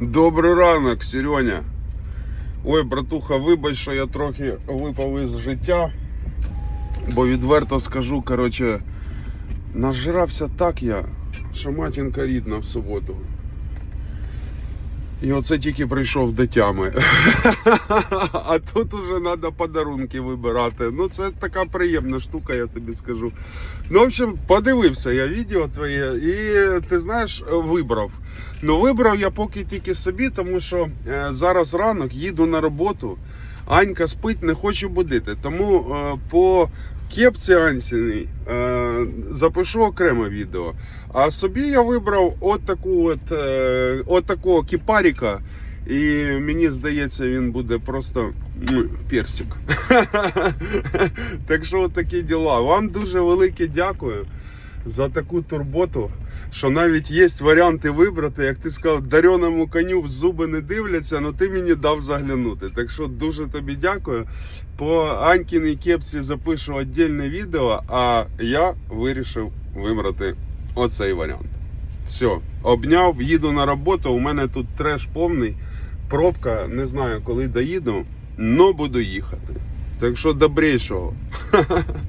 Добрий ранок, Сереня. Ой, братуха, вибач, що я трохи випав із життя. Бо відверто скажу, коротше, нажирався так я, що матінка рідна в суботу. І оце тільки прийшов до тями. А тут уже треба подарунки вибирати. Ну, це така приємна штука, я тобі скажу. Ну, в общем, подивився я відео твоє і ти знаєш, вибрав. Ну, вибрав я поки тільки собі, тому що е, зараз ранок їду на роботу. Анька спить, не хочу будити. Тому е, по кепці Ансіній е, запишу окреме відео. А собі я вибрав от таку от, е, от такого кіпаріка. І мені здається, він буде просто персик. так що такі діла. Вам дуже велике дякую за таку турботу, що навіть є варіанти вибрати, як ти сказав, дареному коню в зуби не дивляться, але ти мені дав заглянути. Так що дуже тобі дякую. По Анькіній кепці запишу віддільне відео, а я вирішив вибрати оцей варіант. Все, обняв, їду на роботу. У мене тут треш повний. Пробка, не знаю, коли доїду, але буду їхати. Так що добрейшого.